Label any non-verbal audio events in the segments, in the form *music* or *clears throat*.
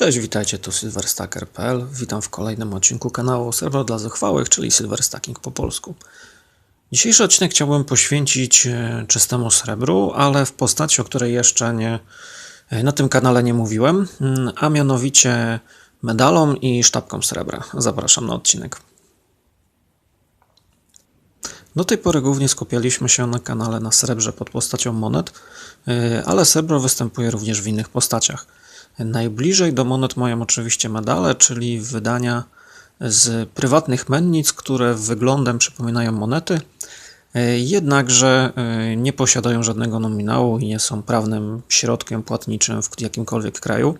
Cześć, witajcie, tu silverstacker.pl. Witam w kolejnym odcinku kanału Serwer dla Zuchwałych, czyli Silverstacking po polsku. Dzisiejszy odcinek chciałbym poświęcić e, czystemu srebru, ale w postaci, o której jeszcze nie, e, na tym kanale nie mówiłem, mm, a mianowicie medalom i sztabkom srebra. Zapraszam na odcinek. Do tej pory głównie skupialiśmy się na kanale na srebrze pod postacią monet, e, ale srebro występuje również w innych postaciach. Najbliżej do monet mają oczywiście medale, czyli wydania z prywatnych mennic, które wyglądem przypominają monety, jednakże e, nie posiadają żadnego nominału i nie są prawnym środkiem płatniczym w jakimkolwiek kraju.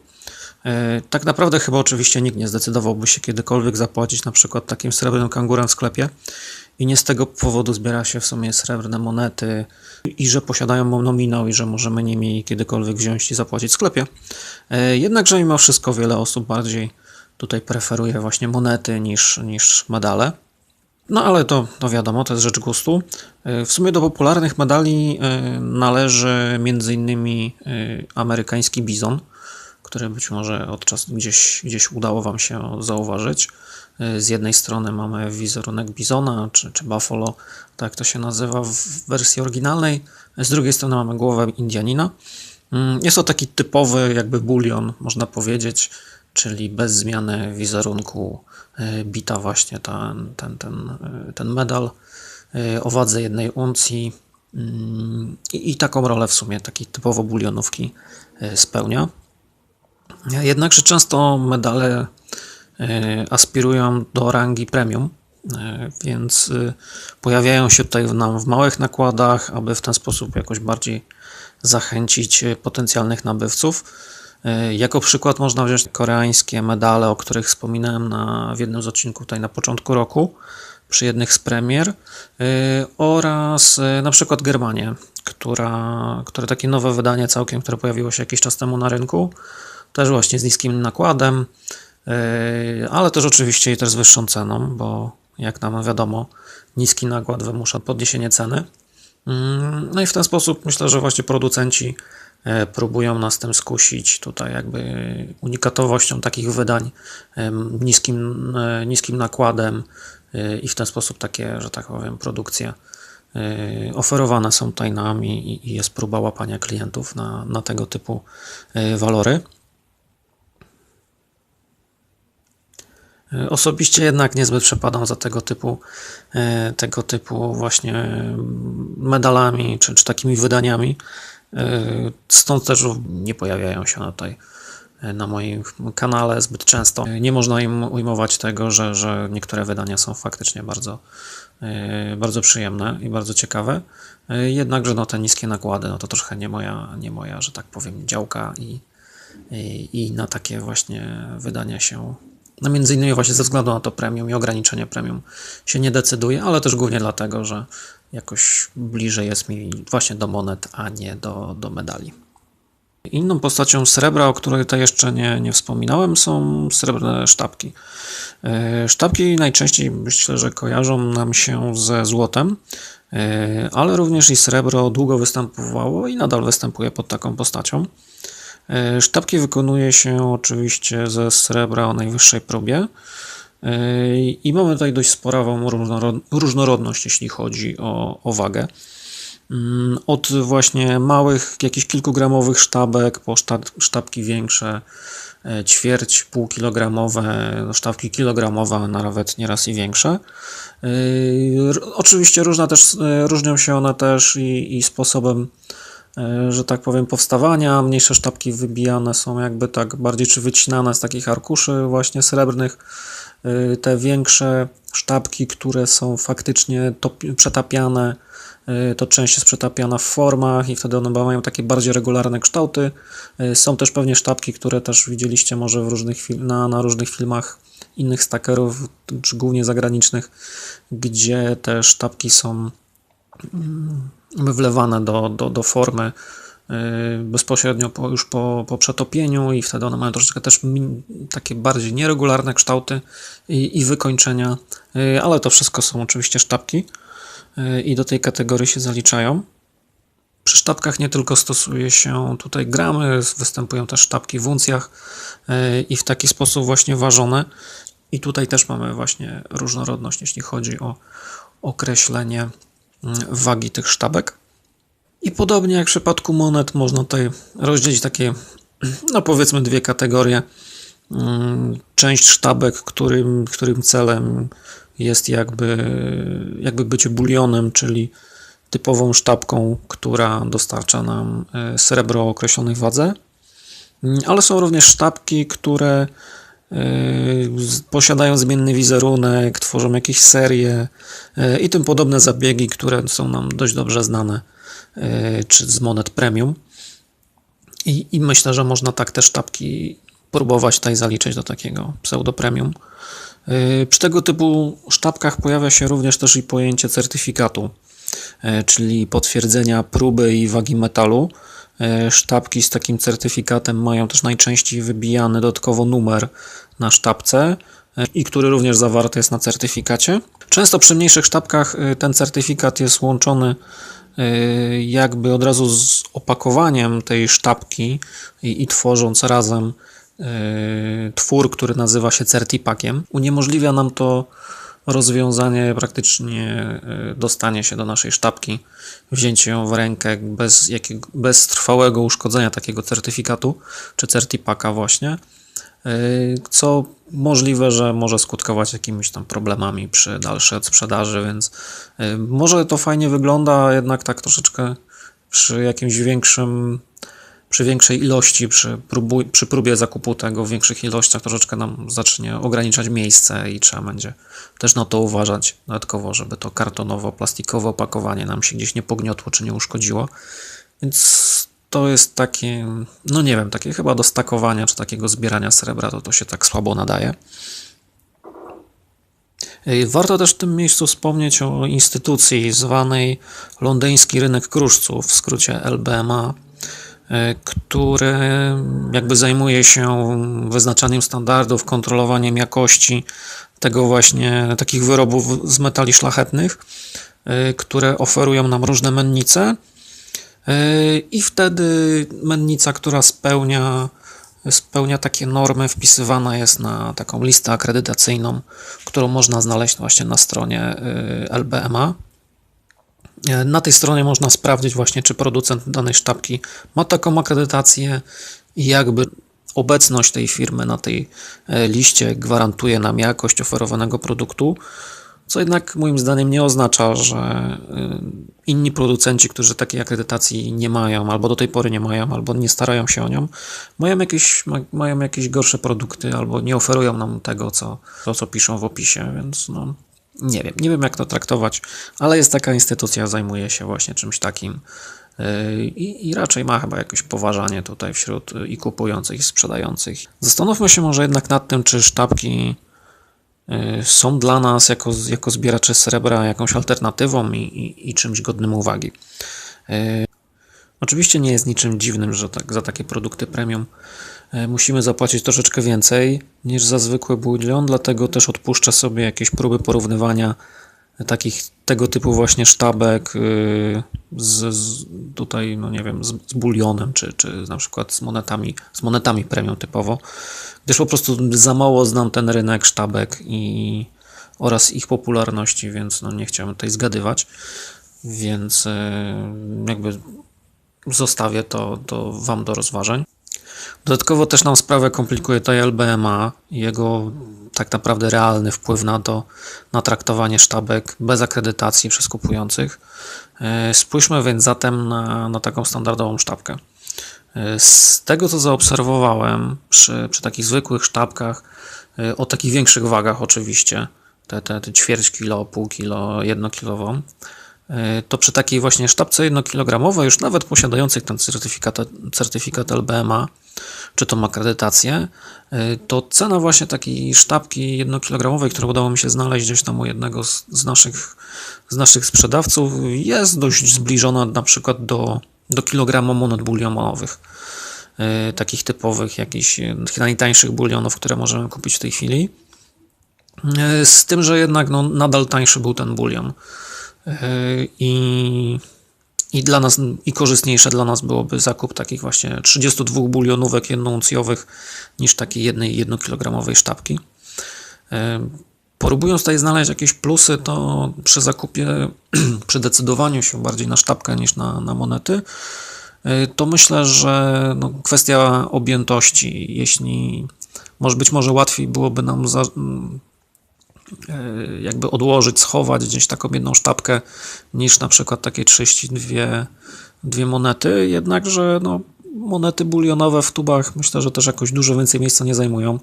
E, tak naprawdę chyba oczywiście nikt nie zdecydowałby się kiedykolwiek zapłacić na przykład takim srebrnym kangurem w sklepie i nie z tego powodu zbiera się w sumie srebrne monety i że posiadają nominał i że możemy nimi kiedykolwiek wziąć i zapłacić w sklepie. E, jednakże mimo wszystko wiele osób bardziej tutaj preferuje właśnie monety niż, niż medale. No ale to, to wiadomo, to jest rzecz gustu. E, w sumie do popularnych medali należy m.in. amerykański bizon, które być może od czasu gdzieś, gdzieś udało Wam się zauważyć. Z jednej strony mamy wizerunek bizona czy, czy buffalo, tak to się nazywa w wersji oryginalnej. Z drugiej strony mamy głowę Indianina. Mm, jest to taki typowy jakby bulion, można powiedzieć, czyli bez zmiany wizerunku e, bita właśnie ten, ten, ten, e, ten medal e, o wadze jednej uncji mm, i, i taką rolę w sumie takiej typowo bulionówki spełnia. Jednakże często medale e, aspirują do rangi premium, e, więc e, pojawiają się tutaj nam w małych nakładach, aby w ten sposób jakoś bardziej zachęcić potencjalnych nabywców. Jako przykład można wziąć koreańskie medale, o których wspominałem na, w jednym z odcinków tutaj na początku roku, przy jednych z premier, oraz na przykład Germanię, która, które takie nowe wydanie całkiem, które pojawiło się jakiś czas temu na rynku, też właśnie z niskim nakładem, yy, ale też oczywiście i też z wyższą ceną, bo jak nam wiadomo, niski nakład wymusza podniesienie ceny. Yy, no i w ten sposób myślę, że właśnie producenci yy, próbują nas tym skusić tutaj jakby unikatowością takich wydań, niskim, niskim nakładem i w ten sposób takie, że tak powiem, produkcje oferowane są tutaj i jest próba łapania klientów na, na tego typu walory. Osobiście jednak niezbyt przepadam za tego typu, e, tego typu właśnie medalami czy, czy takimi wydaniami. E, stąd też nie pojawiają się tutaj na moim kanale zbyt często. Nie można im ujmować tego, że, że niektóre wydania są faktycznie bardzo, bardzo przyjemne i bardzo ciekawe. Jednakże no, te niskie nakłady no, to trochę nie moja, nie moja, że tak powiem, działka i, i, i na takie właśnie wydania się no między innymi właśnie ze względu na to premium i ograniczenie premium się nie decyduje, ale też głównie dlatego, że jakoś bliżej jest mi właśnie do monet, a nie do, do medali. Inną postacią srebra, o której tutaj jeszcze nie, nie wspominałem, są srebrne sztabki. E, sztabki najczęściej myślę, że kojarzą nam się ze złotem, e, ale również i srebro długo występowało i nadal występuje pod taką postacią. E, sztabki wykonuje się oczywiście ze srebra o najwyższej próbie e, i mamy tutaj dość sporową różnorodność, jeśli chodzi o, o wagę. Mm, od właśnie małych, jakichś kilkugramowych sztabek po sztabki większe, e, ćwierć, półkilogramowe, no, sztabki kilogramowe, nawet nieraz i większe. Oczywiście różne też, różnią się one też i, i sposobem że tak powiem, powstawania. Mniejsze sztabki wybijane są jakby tak bardziej czy wycinane z takich arkuszy właśnie srebrnych. E, te większe sztabki, które są faktycznie przetapiane, e, to część jest przetapiana w formach i wtedy one mają takie bardziej regularne kształty. Są też pewnie sztabki, które też widzieliście może w różnych na, na różnych filmach innych stackerów, czy głównie zagranicznych, gdzie te sztabki są wlewane do, do, do formy y, bezpośrednio po, już po, po przetopieniu i wtedy one mają troszeczkę też takie bardziej nieregularne kształty i, i wykończenia, y, ale to wszystko są oczywiście sztabki y, i do tej kategorii się zaliczają. Przy sztabkach nie tylko stosuje się tutaj gramy, występują też sztabki w uncjach i w taki sposób właśnie ważone. I tutaj też mamy właśnie różnorodność, jeśli chodzi o określenie mm, wagi tych sztabek. I podobnie jak w przypadku monet, można tutaj rozdzielić takie, *clears throat* no powiedzmy, dwie kategorie. Mm, część sztabek, którym, którym celem jest jakby, jakby bycie bulionem, czyli typową sztabką, która dostarcza nam e, srebro o określonej wadze. Mm, ale są również sztabki, które posiadają zmienny wizerunek, tworzą jakieś serie e, i tym podobne zabiegi, które są nam dość dobrze znane, czy z monet premium. I, I, myślę, że można tak te sztabki próbować tutaj zaliczyć do takiego pseudo premium. Przy tego typu sztabkach pojawia się również też i pojęcie certyfikatu. E, czyli potwierdzenia próby i wagi metalu. E, sztabki z takim certyfikatem mają też najczęściej wybijany dodatkowo numer na sztabce e, i który również zawarty jest na certyfikacie. Często przy mniejszych sztabkach ten certyfikat jest łączony jakby od razu z opakowaniem tej sztabki i, i tworząc razem twór, który nazywa się certipakiem. Uniemożliwia nam to rozwiązanie praktycznie e, dostanie się do naszej sztabki, wzięcie ją w rękę bez, jakiego, bez trwałego uszkodzenia takiego certyfikatu czy certipaka właśnie, e, co możliwe, że może skutkować jakimiś tam problemami przy dalszej odsprzedaży, więc e, może to fajnie wygląda, jednak tak troszeczkę przy jakimś większym przy większej ilości, przy, próbu, przy próbie zakupu tego w większych ilościach troszeczkę nam zacznie ograniczać miejsce i trzeba będzie też na to uważać dodatkowo, żeby to kartonowo-plastikowe opakowanie nam się gdzieś nie pogniotło czy nie uszkodziło. Więc to jest takie, no nie wiem, takie chyba do stakowania czy takiego zbierania srebra, to to się tak słabo nadaje. Warto też w tym miejscu wspomnieć o instytucji zwanej Londyński Rynek Kruszców, w skrócie LBMA, który jakby zajmuje się wyznaczaniem standardów, kontrolowaniem jakości tego właśnie takich wyrobów z metali szlachetnych, e, które oferują nam różne mennice. E, I wtedy mennica, która spełnia, spełnia takie normy, wpisywana jest na taką listę akredytacyjną, którą można znaleźć właśnie na stronie LBMA. Na tej stronie można sprawdzić właśnie, czy producent danej sztabki ma taką akredytację i jakby obecność tej firmy na tej e, liście gwarantuje nam jakość oferowanego produktu, co jednak moim zdaniem nie oznacza, że e, inni producenci, którzy takiej akredytacji nie mają, albo do tej pory nie mają, albo nie starają się o nią, mają jakieś, mają jakieś gorsze produkty, albo nie oferują nam tego, co, to, co piszą w opisie, więc no, nie wiem, nie wiem jak to traktować, ale jest taka instytucja, zajmuje się właśnie czymś takim yy, i, i raczej ma chyba jakieś poważanie tutaj wśród i kupujących, i sprzedających. Zastanówmy się może jednak nad tym, czy sztabki yy, są dla nas jako, jako zbieracze srebra jakąś alternatywą i, i, i czymś godnym uwagi. Yy, oczywiście nie jest niczym dziwnym, że tak, za takie produkty premium musimy zapłacić troszeczkę więcej niż za zwykły bullion, dlatego też odpuszczę sobie jakieś próby porównywania takich tego typu właśnie sztabek y, z, z tutaj, no nie wiem, z, z bulionem, czy, czy na przykład z monetami, z monetami premium typowo, gdyż po prostu za mało znam ten rynek sztabek i oraz ich popularności, więc no nie chciałem tutaj zgadywać, więc y, jakby zostawię to, to Wam do rozważań. Dodatkowo też nam sprawę komplikuje to LBMA i jego tak naprawdę realny wpływ na to, na traktowanie sztabek bez akredytacji przez kupujących. E, spójrzmy więc zatem na, na taką standardową sztabkę. E, z tego co zaobserwowałem przy, przy takich zwykłych sztabkach, e, o takich większych wagach oczywiście, te, te, te ćwierć kilo, pół kilo, jedno kilową, to przy takiej właśnie sztabce 1 kg, już nawet posiadających ten certyfikat, certyfikat LBMA, czy tą akredytację, y, to cena właśnie takiej sztabki jednokilogramowej, którą udało mi się znaleźć gdzieś tam u jednego z, z, naszych, z naszych sprzedawców, jest dość zbliżona na przykład do, do kilograma monet bulionowych. Y, takich typowych, jakichś najtańszych bulionów, które możemy kupić w tej chwili. Z tym, że jednak no, nadal tańszy był ten bulion. I I dla nas, i korzystniejsze dla nas byłoby zakup takich właśnie 32 bulionówek jednouncjowych niż takiej jednej jednokilogramowej sztabki. Próbując tutaj znaleźć jakieś plusy, to przy zakupie, *clears throat* przy decydowaniu się bardziej na sztabkę niż na, na monety, y, to myślę, że no, kwestia objętości, jeśli może być może łatwiej byłoby nam za, jakby odłożyć, schować gdzieś taką jedną sztabkę niż na przykład takie 32 dwie monety, jednakże no, monety bulionowe w tubach myślę, że też jakoś dużo więcej miejsca nie zajmują.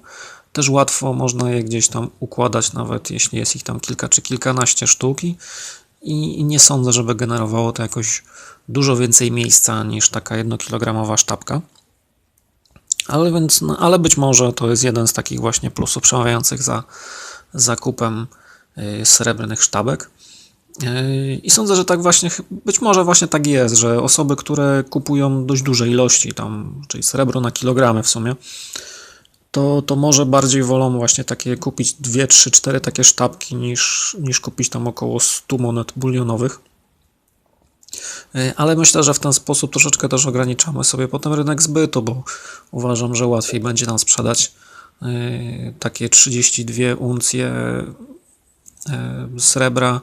Też łatwo można je gdzieś tam układać, nawet jeśli jest ich tam kilka czy kilkanaście sztuki. I, nie sądzę, żeby generowało to jakoś dużo więcej miejsca niż taka jednokilogramowa sztabka. Ale, więc, no, ale być może to jest jeden z takich właśnie plusów przemawiających za zakupem y, srebrnych sztabek. Y, I sądzę, że tak właśnie, być może właśnie tak jest, że osoby, które kupują dość duże ilości, tam, czyli srebro na kilogramy w sumie, to, to może bardziej wolą właśnie takie kupić 2, 3, 4 takie sztabki niż, niż kupić tam około 100 monet bulionowych. E, ale myślę, że w ten sposób troszeczkę też ograniczamy sobie potem rynek zbytu, bo uważam, że łatwiej będzie nam sprzedać takie 32 uncje e, srebra,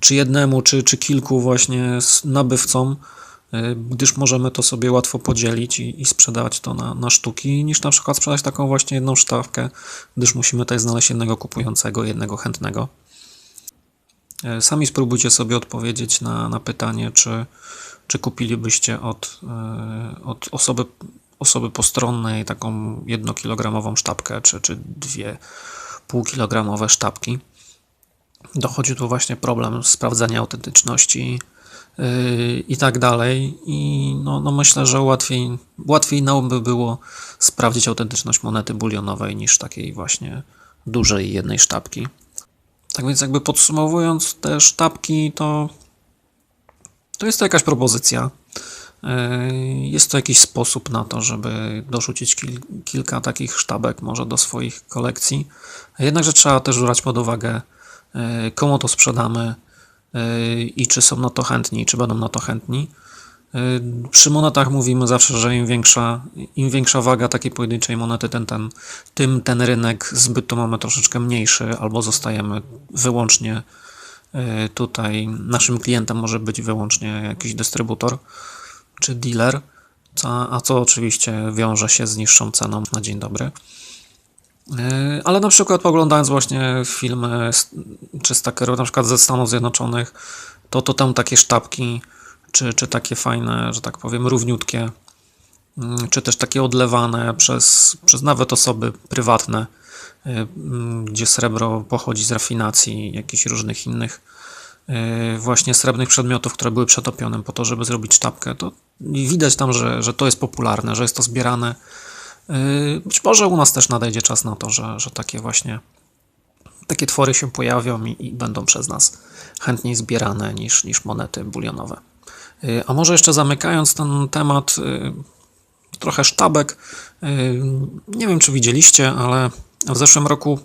czy jednemu, czy, czy kilku właśnie nabywcom, E, gdyż możemy to sobie łatwo podzielić i, i sprzedawać to na, na sztuki, niż na przykład sprzedać taką właśnie jedną sztawkę, gdyż musimy tutaj znaleźć jednego kupującego, jednego chętnego. Sami spróbujcie sobie odpowiedzieć na, na pytanie, czy, czy kupilibyście od, od osoby, osoby postronnej taką jednokilogramową sztabkę, czy, czy dwie półkilogramowe sztabki. Dochodzi tu właśnie problem sprawdzania autentyczności Yy, i tak dalej. I no, no myślę, że łatwiej, łatwiej nam by było sprawdzić autentyczność monety bulionowej niż takiej właśnie dużej jednej sztabki. Tak więc jakby podsumowując te sztabki, to, to jest to jakaś propozycja. Yy, jest to jakiś sposób na to, żeby dorzucić kil, kilka takich sztabek może do swoich kolekcji. Jednakże trzeba też brać pod uwagę, yy, komu to sprzedamy, i czy są na to chętni, czy będą na to chętni. Przy monetach mówimy zawsze, że im większa, im większa waga takiej pojedynczej monety, ten, ten, tym ten rynek zbytu mamy troszeczkę mniejszy, albo zostajemy wyłącznie tutaj. Naszym klientem może być wyłącznie jakiś dystrybutor czy dealer, a co oczywiście wiąże się z niższą ceną na dzień dobry. E, ale na przykład oglądając właśnie filmy czy stakerów na przykład ze Stanów Zjednoczonych, to, to tam takie sztabki, czy, czy takie fajne, że tak powiem, równiutkie, mm, czy też takie odlewane przez, przez nawet osoby prywatne, e, gdzie srebro pochodzi z rafinacji jakichś różnych innych właśnie srebrnych przedmiotów, które były przetopione po to, żeby zrobić sztabkę, to widać tam, że, że to jest popularne, że jest to zbierane Yy, być może u nas też nadejdzie czas na to, że, że takie właśnie takie twory się pojawią i, i będą przez nas chętniej zbierane niż, niż monety bulionowe. Yy, a może jeszcze zamykając ten temat, trochę sztabek. Nie wiem, czy widzieliście, ale w zeszłym roku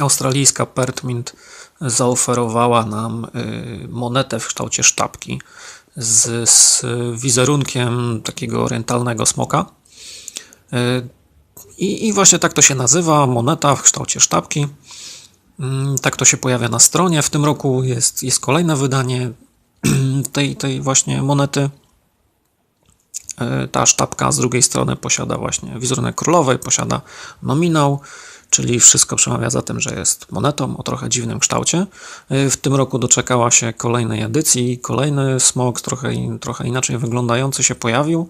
australijska Pertmint zaoferowała nam monetę w kształcie sztabki z, z wizerunkiem takiego orientalnego smoka. I, I, właśnie tak to się nazywa, moneta w kształcie sztabki. Mm, tak to się pojawia na stronie. W tym roku jest, jest kolejne wydanie tej, tej właśnie monety. E, ta sztabka z drugiej strony posiada właśnie wizerunek królowej, posiada nominał, czyli wszystko przemawia za tym, że jest monetą o trochę dziwnym kształcie. E, w tym roku doczekała się kolejnej edycji, kolejny smog, trochę, trochę inaczej wyglądający się pojawił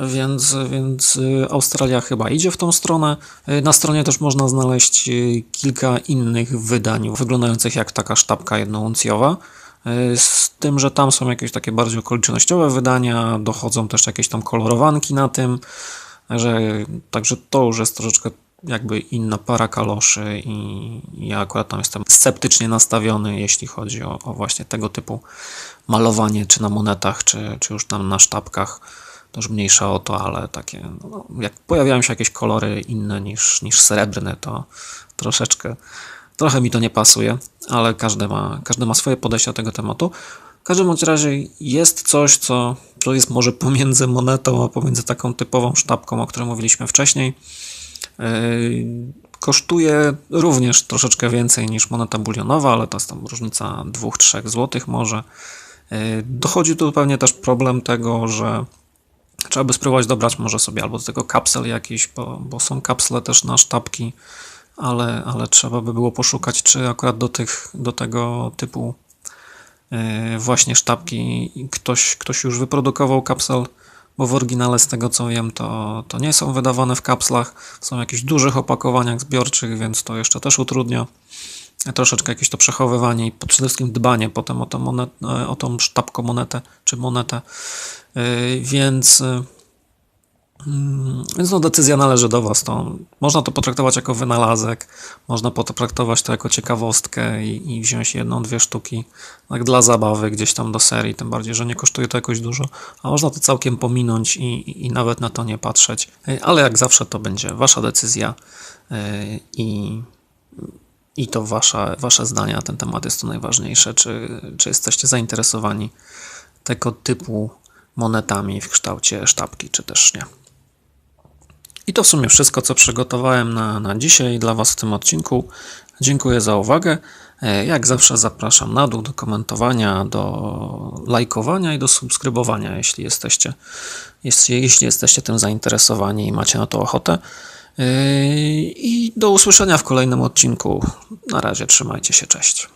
więc, więc y, Australia chyba idzie w tą stronę. Na stronie też można znaleźć kilka innych wydań wyglądających jak taka sztabka jednouncjowa. Z tym, że tam są jakieś takie bardziej okolicznościowe wydania, dochodzą też jakieś tam kolorowanki na tym, że, także to już jest troszeczkę jakby inna para kaloszy i ja akurat tam jestem sceptycznie nastawiony, jeśli chodzi o, o właśnie tego typu malowanie, czy na monetach, czy, czy już tam na sztabkach. Też mniejsza o to, ale takie, no, jak pojawiają się jakieś kolory inne niż, niż srebrne, to troszeczkę, trochę mi to nie pasuje, ale każdy ma, każdy ma swoje podejście do tego tematu. każdym bądź razie jest coś, co, co jest może pomiędzy monetą, a pomiędzy taką typową sztabką, o której mówiliśmy wcześniej. Yy, kosztuje również troszeczkę więcej niż moneta bulionowa, ale to jest tam różnica 2-3 zł może. Yy, dochodzi tu pewnie też problem tego, że trzeba by spróbować dobrać może sobie albo do tego kapsel jakiś, bo, bo są kapsle też na sztabki, ale, ale trzeba by było poszukać, czy akurat do, tych, do tego typu yy, właśnie sztabki ktoś, ktoś już wyprodukował kapsel, bo w oryginale z tego co wiem to, to nie są wydawane w kapslach, są w jakichś dużych opakowaniach zbiorczych, więc to jeszcze też utrudnia troszeczkę jakieś to przechowywanie i przede wszystkim dbanie potem o, tą monet, o tą sztabką monetę czy monetę, yy, więc Więc no, decyzja należy do Was. To można to potraktować jako wynalazek, można potraktować to jako ciekawostkę i, i wziąć jedną, dwie sztuki tak dla zabawy gdzieś tam do serii, tym bardziej, że nie kosztuje to jakoś dużo, a można to całkiem pominąć i, i, i nawet na to nie patrzeć. Ale jak zawsze to będzie Wasza decyzja yy, i, i to wasza, Wasze zdanie na ten temat jest to najważniejsze. Czy, czy jesteście zainteresowani tego typu monetami w kształcie sztabki, czy też nie. I to w sumie wszystko, co przygotowałem na, na dzisiaj dla Was w tym odcinku. Dziękuję za uwagę. Jak zawsze zapraszam na dół do komentowania, do lajkowania i do subskrybowania, jeśli jesteście, jeśli, jeśli jesteście tym zainteresowani i macie na to ochotę. I do usłyszenia w kolejnym odcinku. Na razie trzymajcie się, cześć.